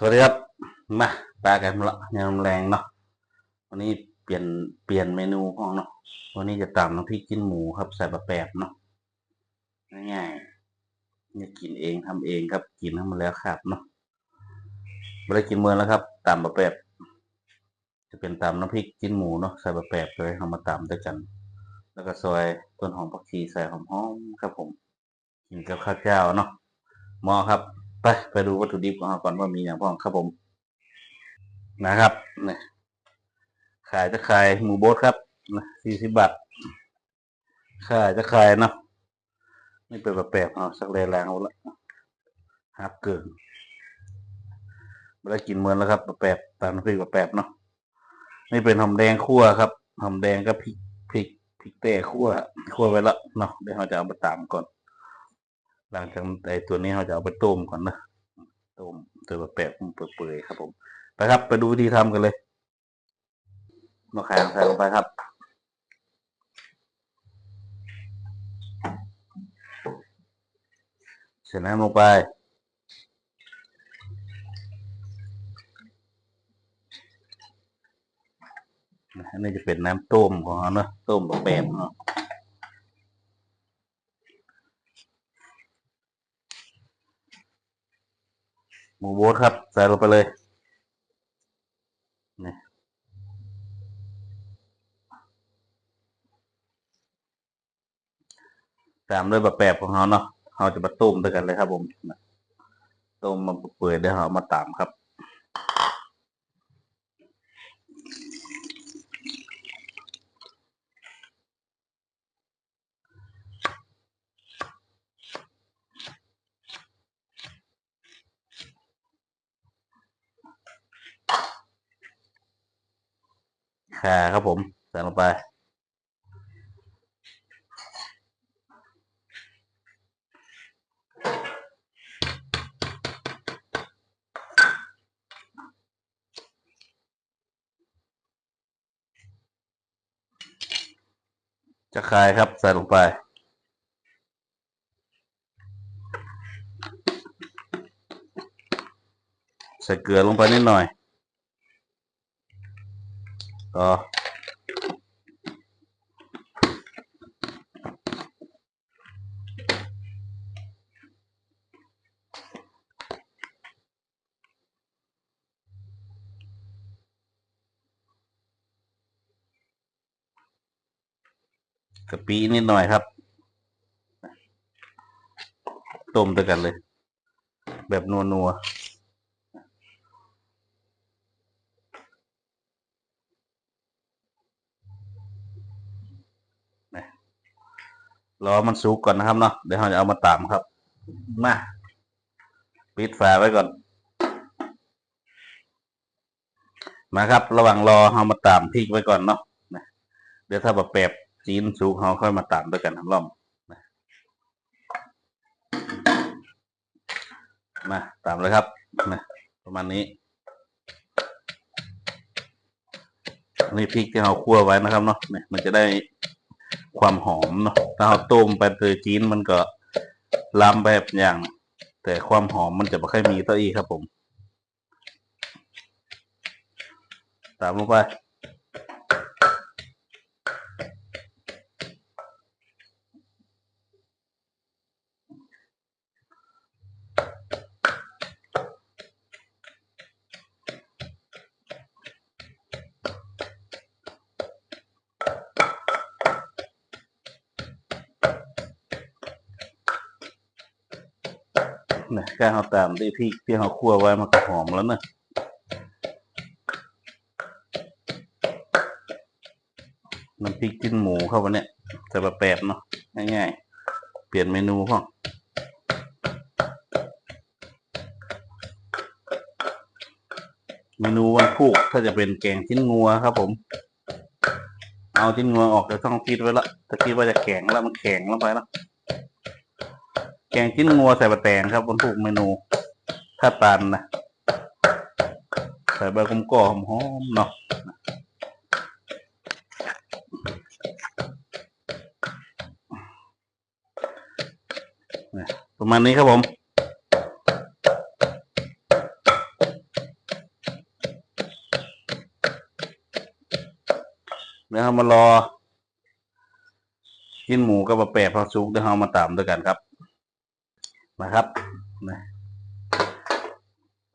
สวัสดีครับมาปลากันละยามแรงเนาะวันนี้เปลี่ยนเปลี่ยนเมนูของเนาะวันนี้จะตำน้ำพริกกินหมูครับใส่บะแปบเนาะง่ายๆนี่กินเองทำเองครับกินทั้งหมดแล้วครับเนาะไม่ได้กินเมื่อแล้วครับตำบะแปบจะเป็นตำน้ำพริกกินหมูเนาะใส่บะแปบเลยเอามาตำด้วยกัน แล้วก็ซอยต้นหอมผักชีใส่หอมๆครับผมกินกับข้าวเจ้าเนาะหมอครับ ไปไปดูวัตถุดิบของเราก่อนว่ามีอย่างพ้องครับผม นะครับเนี่ยขายจะขายหมูโบดครับสี่สิบบาทขายจะขายเนาะนี่เป็นแบบแปบเอาสักแรงๆเอาละฮับเกินไม่ได้กินเหมือนแล้วครับแบบแปบตามพริกแบบแปบเนาะนี่เป็นหอมแดงคั่วครับหอมแดงกับพริกพริกพริกเต้คั่วคั่วไว้แล้วเนาะเดี๋ยวเราจะเอาไปตามก่อน หลังจากไอ้ตัวนี้เราจะเอาไปต้มก่อนนะต้มตัวแบบแปบเปื่อยๆครับ ผมไปครับ ไปดูวิธีทำกันเลยมะขามใส่ลงไปครับใส่น้ำลงไปอันนี้จะเป็นน้ำต้มของเราเนอะต้มแบบแบบเนาะ หมูโบดครับ ใส่ลงไปเลยนี่ตามด้วยแบบแปบของเขาเนาะเขาจะมาต้มด้วยกันเลยครับผมต้มมาเปื่อยเดี๋ยวเขามาตามครับ ข่าครับผมใส่ลงไป จะคายครับใส่ลงไปใส่เกลือลงไปนิดหน่อย ก็กะปินิดหน่อยครับ ต้มด้วยกันเลย แบบนัวๆ รอมันสุกก่อนนะครับเนาะเดี๋ยวเราจะเอามาตำครับ มาปิดฝาไว้ก่อน มาครับ ระหว่างรอเรามาตำพริกไว้ก่อนเนาะเดี๋ยวถ้าแบบแปบจีนสุกเราค่อยมาตำด้วยกันทั้งร่อมมาตำเลยครับนะประมาณนี้ นี่พริกที่เราคั่วไว้นะครับเนาะมันจะได้ ความหอมเนาะถ้าเราต้มไปเตยจีนมันก็ล้ำแบบอย่าง แต่ความหอมมันจะไม่ค่อยมีตัวอีครับผม ตามลงไป นะแค่เราตามด้วยพริกที่เราคั่วไว้มันก็หอมแล้วเนะน้ำพริกจิ้นหมูเข้าวันเนี้ยจะแบบแปบเนาะง่ายๆ เปลี่ยนเมนูพ่อเมนูวันพุกถ้าจะเป็นแกงชิ้นงัวครับผม เอาชิ้นงัวออกจะต้องคิดไว้ละถ้าคิดว่าจะแข็งแล้วมันแข็งแลงไปแล้ว แกงชิ้นงัวใส่ปลาแตงครับบนทุกเมนู ถ้าตันนะใส่ใบกุมกออมหอมเนาะประมาณนี้ครับผมเดี๋ยวเรามารอชิ้นหมูกับปลาแปะพอสุกเดี๋ยวเรามาตามด้วยกันครับ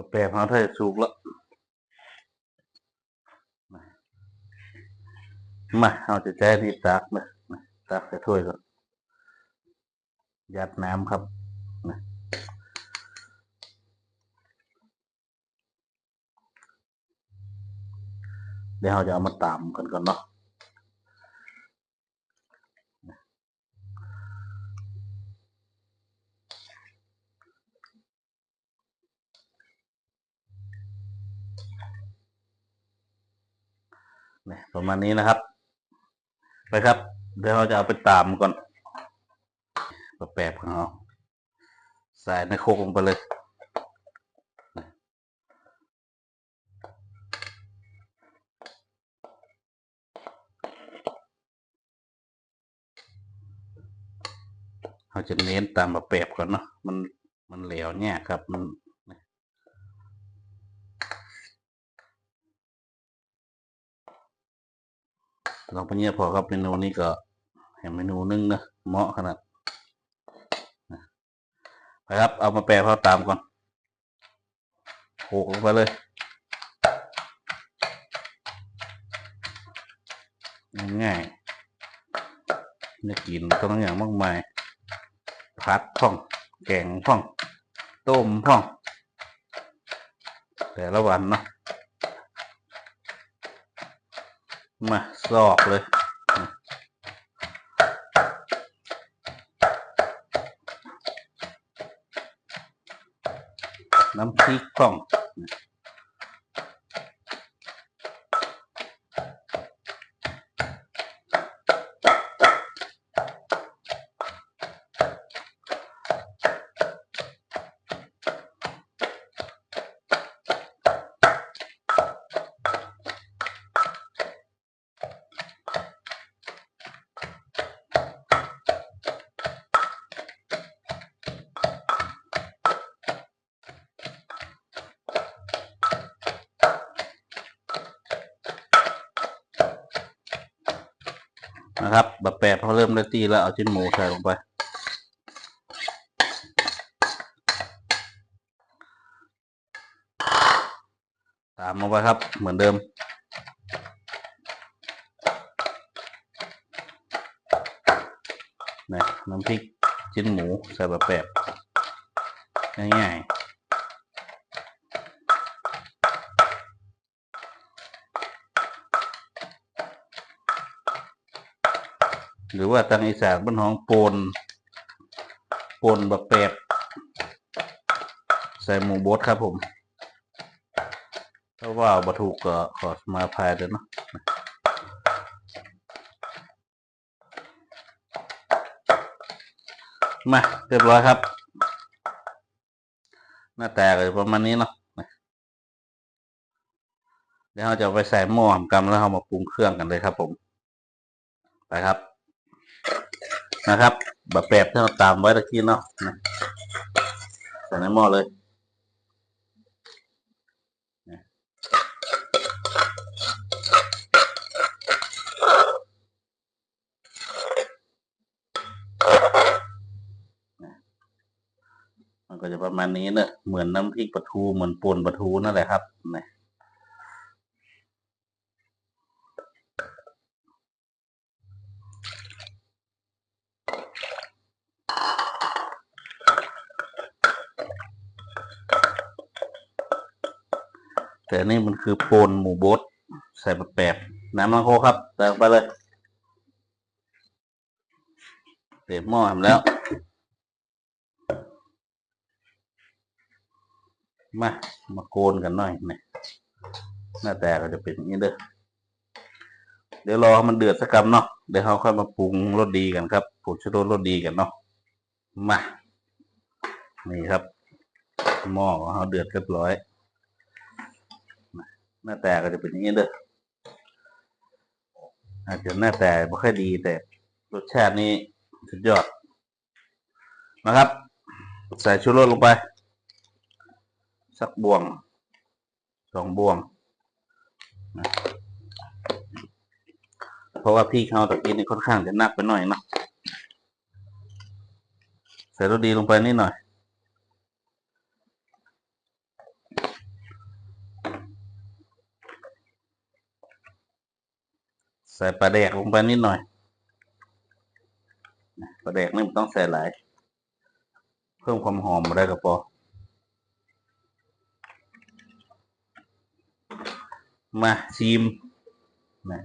ปลาแปะเขาถ้าจะสุกแล้วมาเอาจะแจ้นี่ตักนะนะตักใส่ถ้วยก่อนยัดน้ำครับนะเดี๋ยวเราจะเอามาตามกันก่อนเนาะ ประมาณนี้นะครับไปครับ เดี๋ยวเราจะเอาไปตามก่อนปลาแปบของเราใส่ในโคกลงไปเลยเราจะเน้นตามปลาแปบก่อนเนาะมันมันเหลวเนี่ยครับมัน ลองไปเนี่ยพอครับเมนูนี้ก็เห็นเมนูนึงนะเหมาะขนาดนะไปครับเอามาแปรเขาตามก่อนโขกลงไปเลยง่ายๆนี่กินก็ต้องอย่างมากมายพัดพ่อง แกงพ่อง ต้มพ่อง แต่ละวันเนาะ มาซอกเลยน้ำพริกกล่อง นะครับ แบบแปดพอเริ่มได้ตีแล้วเอาชิ้นหมูใส่ลงไป ตามลงไปครับ เหมือนเดิม นะน้ำพริกชิ้นหมูใส่แบบแปบง่ายๆ ห รือว่าทางอีสานบ้านห้องโปนโปนแบบแปบใส่หมูบดครับผมถ้าว่าบะถูกก็ขอมาพายเลยเนาะมาเรียบร้อยครับ หน้าตาก็จะประมาณนี้เนาะเดี๋ยวเราจะไปใส่หม้อทำกำแล้วเรามาปรุงเครื่องกันเลยครับผม ไปครับ นะครับแบบแปบที่เราตามไว้ตะกี้เนาะนะใส่ในหม้อเลยมันก็จะประมาณนี้เนอะเหมือนน้ำพริกปลาทูเหมือนป่นปลาทูนั่นแหละครับนะ แต่นี่มันคือโปนหมูบดใส่แบบแปบน้ำมังโคครับเติมไปเลยเต็มหม้อทำแล้ว มา มาโกนกันหน่อยนะหน้าแต่ก็จะเป็นอย่างนี้เด้อเดี๋ยวรอให้มันเดือดสักกำเนาะเดี๋ยวเขาค่อยมาปรุงรสดีกันครับผงชูรสรสดีกันเนาะมา นี่ครับหม้อของเขาเดือดเรียบร้อย หน้าแต่ก็จะเป็นอย่างนี้เด้ออาจจะหน้าแต่ไม่ค่อยดีแต่รสชาตินี้สุดยอดนะครับ ใส่ชูรสลงไป สักบ่วงสองบ่วงนะเพราะว่าพี่เขาตะกี้นี่ค่อนข้างจะหนักไปหน่อยเนาะใส่รสดีลงไปนิดหน่อย ใส่ปลาแดกลงไปนิดหน่อยปลาแดกนี่มันต้องใส่หลาย เพิ่มความหอมมาได้ก็พอมาชิมนะ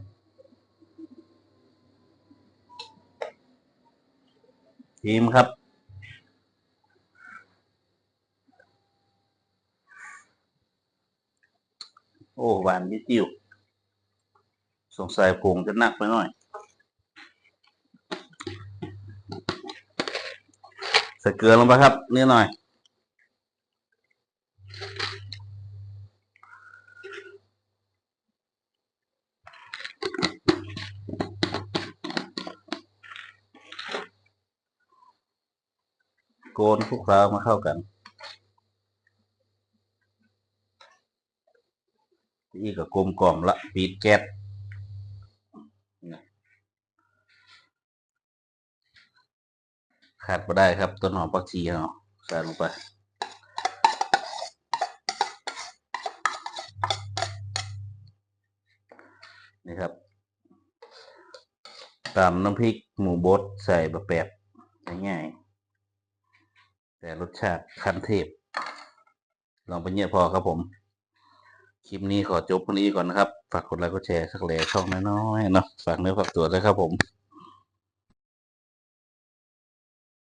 ชิมครับ โอ้หวานยิ่จิ๋ว สงสัยผงจะหนักไปหน่อย ใส่เกลือลงไปครับนิดหน่อยโกนคลุกเคล้ามาเข้ากัน นี่ก็กลมกล่อมละ ปิดแก๊สนะ ขาดไม่ได้ครับ ต้นหอมผักชีเนาะใส่ลงไปนี่ครับตามน้ำพริกหมูบดใส่บะแปบง่ายๆแต่รสชาติคันเทพ ลองไปเยี่ยพอครับผม คลิปนี้ขอจบวันนี้ก่อนนะครับ ฝากกดไลค์กดแชร์สักแหล่ช่องน้อยๆเนาะฝากเนื้อฝากตัวด้วยครับผม